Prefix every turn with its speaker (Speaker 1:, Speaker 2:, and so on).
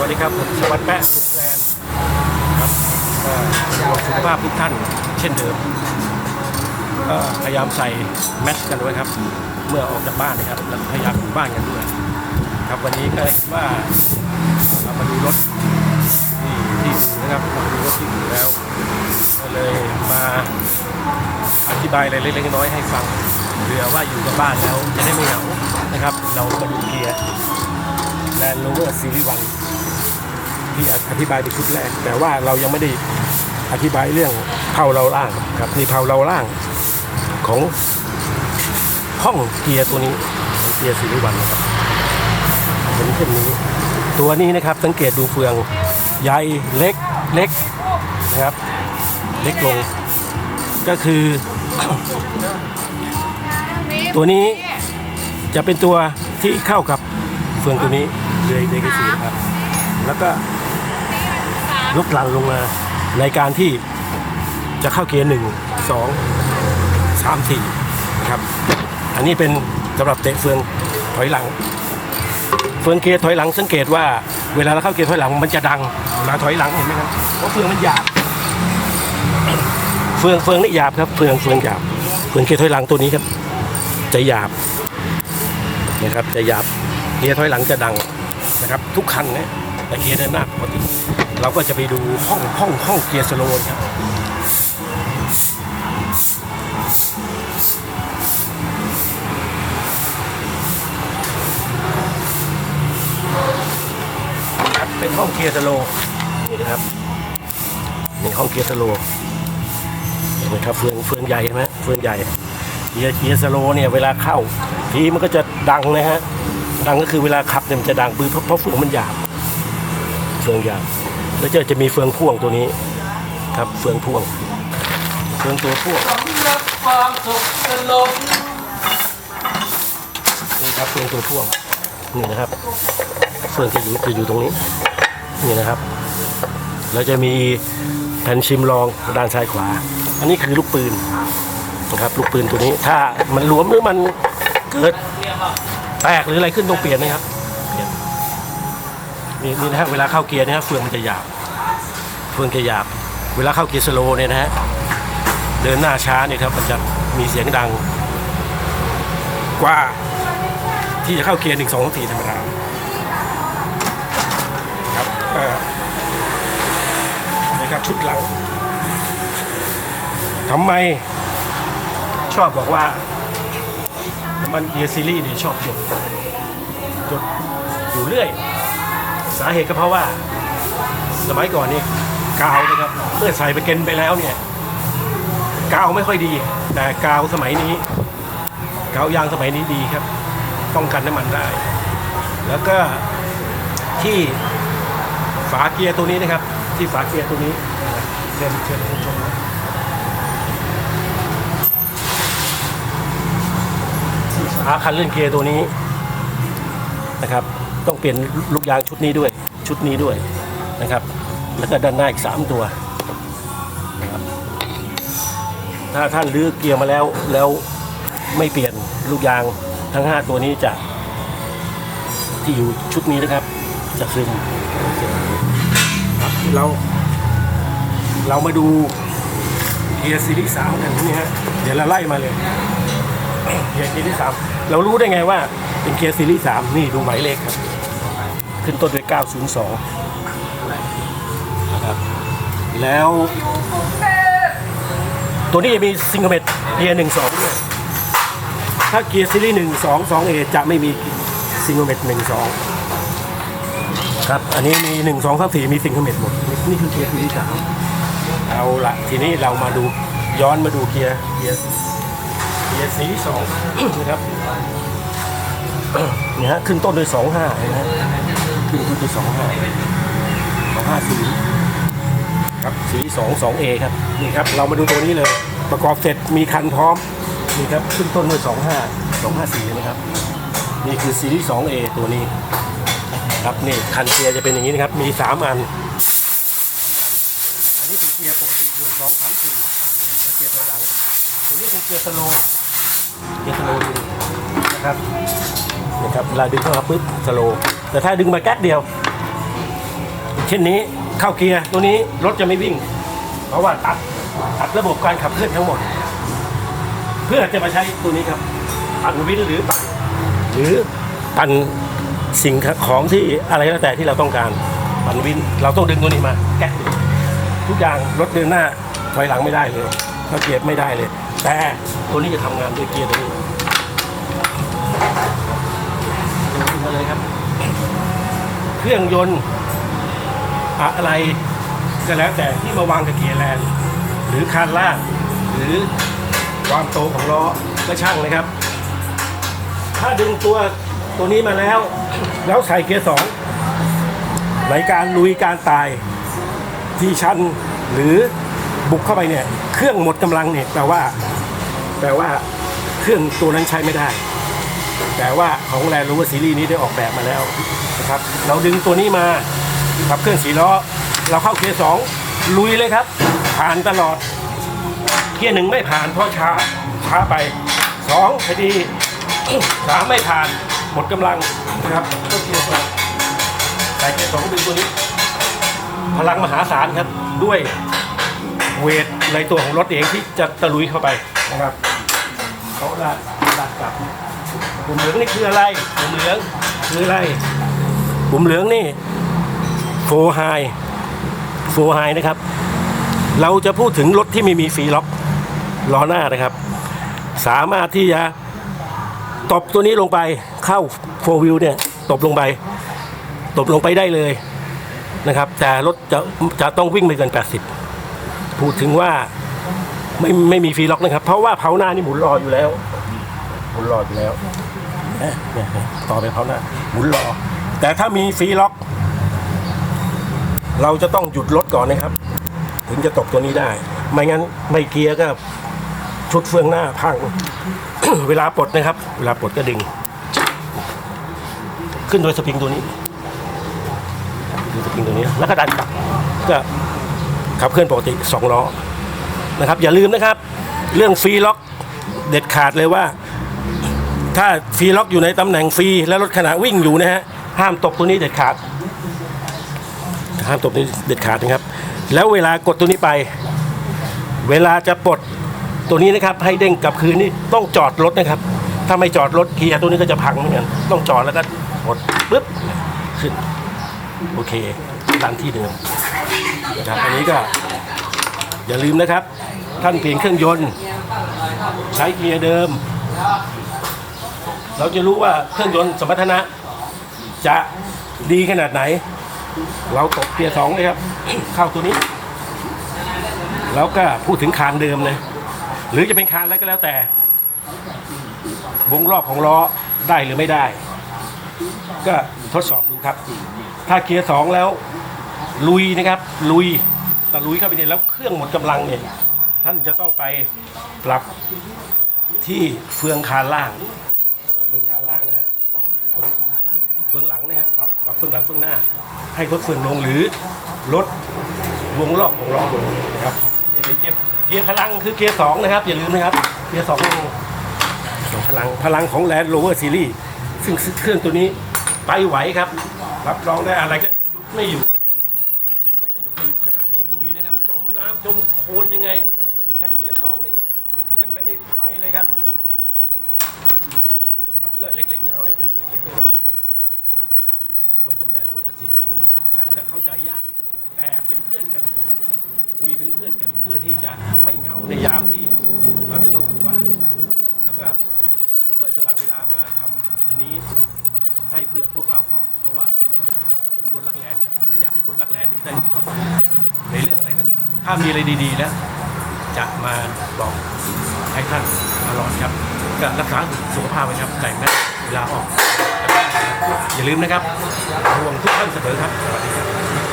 Speaker 1: วัสดีครับผมสวัสดิ์แปะสุดแกรนครับก็ห่วงสุขภาพทุกท่านเช่นเดิมก็พยายามใส่แมสกันด้วยครับ เมื่อออกจากบ้านนะครับแล้วพยายามอยู่บ้านกันด้วยครับวันนี้ก็เห็นว่าเรามาดูรถที่ที่อู่นะครับมาดูรถที่อู่แล้วก็เลยมาอธิบายอะไรเล็กๆน้อยๆให้ฟังเผื่อว่าอยู่กับบ้านแล้วจะได้ไม่เหงานะครับ เรามาดูเกียร์แลนด์โรเวอร์ซีรีส์วัน ที่อธิบายในชุดแรก แต่ว่าเรายังไม่ได้อธิบายเรื่องเผาเราล่างครับนี่เผาเราล่างของห้องเกียร์ตัวนี้เกียร์ซีรีส์วันนะครับเป็นเช่นนี้ ตัวนี้นะครับสังเกตดูเฟืองใหญ่เล็กเล็กนะครับ เล็กลง ก็คือ ตัวนี้จะเป็นตัวที่เข้ากับเฟืองตัวนี้เลยเลยก็คือครับ แล้วก็ ยกหลังลงมาในการที่จะเข้าเกียร์หนึ่งสองสามสี่นะครับ อันนี้เป็นสำหรับเตะเฟืองถอยหลัง เฟืองเกียร์ถอยหลังสังเกตว่าเวลาเราเข้าเกียร์ถอยหลังมันจะดังเวลาถอยหลังเห็นไหมครับเพราะเฟืองมันหยาบเฟืองเฟืองนี่หยาบครับเฟืองเฟืองหยาบเฟืองเกียร์ถอยหลังตัวนี้ครับ จะหยาบนะครับจะหยาบเกียร์ถอยหลังจะดังนะครับ ทุกคันนะ แต่เกียร์เดินหน้าปกติเราก็จะไปดูห้องห้องห้องเกียร์สโลว์ครับเป็นห้องเกียร์สโลนี่นะครับนี่ห้องเกียร์สโลเห็นไหมครับเฟืองเฟืองใหญ่ใช่ไหมเฟืองใหญ่เกียร์เกียร์สโลเนี่ยเวลาเข้าทีมันก็จะดังนะฮะดังก็คือเวลาขับเนี่ยมันจะดังปืนเพราะเพราะเฟืองมันหยาบ ฟืองหยาบแล้วจะจะมีเฟืองพ่วงตัวนี้ครับเฟืองพ่วง เฟืองตัวพ่วง
Speaker 2: รับความสุขสลบ
Speaker 1: นี่ครับเฟืองตัวพ่วงนี่นะครับเฟืองจะอยู่จะอยู่ตรงนี้นี่นะครับแล้วจะมีแผ่นชิมลองด้านซ้ายขวา อันนี้คือลูกปืนนะครับลูกปืนตัวนี้ถ้ามันหลวมหรือมันเกิดแตกหรืออะไรขึ้นต้องเปลี่ยนนะครับเปลี่ยน นี่นี่นะฮะเวลาเข้าเกียร์นะฮะเฟืองมันจะหยาบเฟืองจะหยาบ เวลาเข้าเกียร์สโลเนี่ยนะฮะเดินหน้าช้าเนี่ยครับมันจะมีเสียงดัง กว่าที่จะเข้าเกียร์หนึ่งสองสี่ธรรมดาครับเอ่อนะครับชุดหลังทำไมชอบบอกว่าน้ำมันเกียร์ซีรีส์เนี่ยชอบหยดหยดอยู่เรื่อย สาเหตุก็เพราะว่า สมัยก่อนนี่กาวนะครับเมื่อใส่ไปเกนไปแล้วเนี่ยกาวไม่ค่อยดี แต่กาวสมัยนี้ กาวยางสมัยนี้ดีครับ ป้องกันน้ำมันได้ แล้วก็ที่ฝาเกียร์ตัวนี้นะครับ ที่ฝาเกียร์ตัวนี้เชิญเชิญผู้ชมฝาคันเลื่อนเกียร์ตัวนี้นะครับ ต้องเปลี่ยนลูกยางชุดนี้ด้วย ชุดนี้ด้วยนะครับ แล้วก็ด้านหน้าอีกสามตัวนะครับถ้าท่านลื้อเกียร์มาแล้วแล้วไม่เปลี่ยนลูกยางทั้ง 5 ตัวนี้จะที่อยู่ชุดนี้นะครับจะซึมครับเรา เรามาดูเกียร์ซีรีส์สามกันนี่ฮะเดี๋ยวเราไล่มาเลยเกียร์ซีรีส์สามเรารู้ได้ไงว่าเป็นเกียร์ซีรีส์สามนี่ดูหมายเลขครับ ขึ้นต้นด้วย 902 นะครับ แล้วตัวนี้จะมีซิงเกิลเมตเกียร์หนึ่งสองด้วยถ้าเกียร์ซีรีส์หนึ่งสองสองเอจะไม่มีซิงเกิลเมตหนึ่งสองครับ อันนี้มีหนึ่งสองสามสี่มีซิงเกิลเมตหมด นี่คือเกียร์ซีรีส์สามเอาละทีนี้เรามาดูย้อนมาดูเกียร์เกียร์เกียร์ซีรีส์สองนะครับเนี่ยฮะขึ้นต้นด้วยสองห้านะ ฮะขึ้นต้นด้วสองห้าสองห้าสี่ครับสีสองสองเอครับนี่ครับ เรามาดูตัวนี้เลย ประกอบเสร็จมีคันพร้อมนี่ครับขึ้นต้นด้วยสองห้าสองห้าสี่นะครับ นี่คือซีรีส์สองเอตัวนี้ ครับนี่คันเกียร์จะเป็นอย่างนี้นะครับ มีสามอันอันนี้เป็นเกียร์ปกติหนึ่สองสามสี่เกียร์ถอยหลังตัวนี้เป็นเกียร์สโลว์เกียร์สโลว์นะครับนะครับเวลาดึงเข้ามาปุ๊บสโลว์ แต่ถ้าดึงมาแก๊กเดียว เช่นนี้เข้าเกียร์ตัวนี้รถจะไม่วิ่ง เพราะว่าตัดตัดระบบการขับเคลื่อนทั้งหมด เพื่อจะมาใช้ตัวนี้ครับปั่นวินหรือปั่นหรือปั่นสิ่งของที่อะไรก็แล้วแต่ที่เราต้องการปั่นวิน เราต้องดึงตัวนี้มา แก๊สทุกอย่างรถเดินหน้าถอยหลังไม่ได้เลยเข้าเกียร์ไม่ได้เลย แต่ตัวนี้จะทำงานด้วยเกียร์ตัวนี้ดูขึ้นมาเลยครับ เครื่องยนต์อะไรก็แล้วแต่ที่มาวางกับเกียร์แลนด์หรือคานล่างหรือความโตของล้อก็ช่างนะครับ ถ้าดึงตัวตัวนี้มาแล้ว แล้วใส่เกียร์สองในการลุยการตายที่ชันหรือบุกเข้าไปเนี่ย เครื่องหมดกำลังเนี่ยแปลว่า แปลว่าเครื่องตัวนั้นใช้ไม่ได้ แต่ว่าของแลนด์รูเวอร์ซีรีส์นี้ได้ออกแบบมาแล้วนะครับเราดึงตัวนี้มาขับเครื่องสีล้อ เราเข้าเกียร์สองลุยเลยครับ ผ่านตลอด เกียร์หนึ่งไม่ผ่านเพราะช้าช้าไปสองพอดีสามไม่ผ่านหมดกำลังนะครับก็เกียร์สองแต่เกียร์สองดึงตัวนี้ พลังมหาศาลครับ ด้วยเวทในตัวของรถเองที่จะตะลุยเข้าไปนะครับเขาดัดดัดกลับ ปุ่มเหลืองนี่คืออะไร ปุ่มเหลืองคืออะไร ปุ่มเหลืองนี่โฟไฮโฟไฮนะครับ เราจะพูดถึงรถที่ไม่มีฟีล็อกล้อหน้านะครับ สามารถที่จะตบตัวนี้ลงไปเข้าโฟวิวเนี่ยตบลงไป ตบลงไปได้เลยนะครับ แต่รถจะจะต้องวิ่งไม่เกิน 80 พูดถึงว่าไม่ไม่มีฟีล็อกนะครับ เพราะว่าเผาหน้านี่หมุนรออยู่แล้วหมุนรออยู่แล้ว นี่ยเนี่ยเนี่ยต่อไปเขาหน้าหมุนรอ แต่ถ้ามีฟรีล็อก เราจะต้องหยุดรถก่อนนะครับ ถึงจะตกตัวนี้ได้ ไม่งั้นไม่เกียร์ก็ชุดเฟืองหน้าพัง เวลาปลดนะครับ เวลาปลดก็ดึง ขึ้นโดยสปริงตัวนี้ดูสปริงตัวนี้ แล้วก็ดันกลับก็ขับเคลื่อนปกติสองล้อนะครับ อย่าลืมนะครับ เรื่องฟรีล็อกเด็ดขาดเลยว่า ถ้าฟรีล็อกอยู่ในตำแหน่งฟรีแล้วรถขณะวิ่งอยู่นะฮะห้ามตกตัวนี้เด็ดขาด ห้ามตกนี้เด็ดขาดนะครับ แล้วเวลากดตัวนี้ไป เวลาจะปลดตัวนี้นะครับ ให้เด้งกลับคืนนี่ต้องจอดรถนะครับ ถ้าไม่จอดรถเกียร์ตัวนี้ก็จะพังเหมือนกันต้องจอดแล้วก็กดปึ๊บขึ้นโอเคดันที่เดิมนะครับอันนี้ก็อย่าลืมนะครับ ท่านเปลี่ยนเครื่องยนต์ ใช้เกียร์เดิม เราจะรู้ว่าเครื่องยนต์สมรรถนะ จะดีขนาดไหน เราตกเกียร์สองเลยครับ เข้าตัวนี้ แล้วก็พูดถึงคานเดิมเลย หรือจะเป็นคานอะไรก็แล้วแต่ วงรอบของล้อได้หรือไม่ได้ ก็ทดสอบดูครับ ถ้าเกียร์สองแล้ว ลุยนะครับ ลุยแต่ลุยเข้าไปเนี่ยแล้วเครื่องหมดกำลังเนี่ยท่านจะต้องไปปรับที่เฟืองคานล่าง เฟืองคานล่างนะฮะเฟืองเฟืองหลังนะฮะปรับปรับเฟืองหลังเฟืองหน้า ให้ลดเฟืองลงหรือลดวงรอบของล้อลงนะครับเกียร์เกียร์พลังคือเกียร์สองนะครับอย่าลืมนะครับเกียร์สองพลังพลังของแลนด์โรเวอร์ซีรีส์ซึ่งเครื่องตัวนี้ไปไหวครับ รับรองได้อะไรก็หยุดไม่อยู่อะไรก็อยู่ไม่อยู่ขณะที่ลุยนะครับ จมน้ำจมโคลนยังไงแพ็คเกียร์สองนี่เลื่อนไปนี่ไปเลยครับ ก็เล็กๆน้อยๆครับเล็กๆจากชมรมแลนด์โรเวอร์คลาสิกอาจจะเข้าใจยากนิดนึงแต่เป็นเพื่อนกัน คุยเป็นเพื่อนกันเพื่อที่จะไม่เหงาในยามที่เราจะต้องอยู่บ้านนะครับแล้วก็ผมก็สละเวลามาทำอันนี้ให้เพื่อพวกเราเพราะเพราะว่าผมเป็นคนรักแรับและอยากให้คนรักแลนด์นี่ได้มีความสุขในเรื่องอะไรต่างๆถ้ามีอะไรดีๆแล้วจะมาบอกให้ท่าน ตลอดครับก็รักษาสุขภาพไว้ครับแต่งหน้าเวลาออก อย่าลืมนะครับห่วงทุกท่านเสมอครับสวัสดีครับ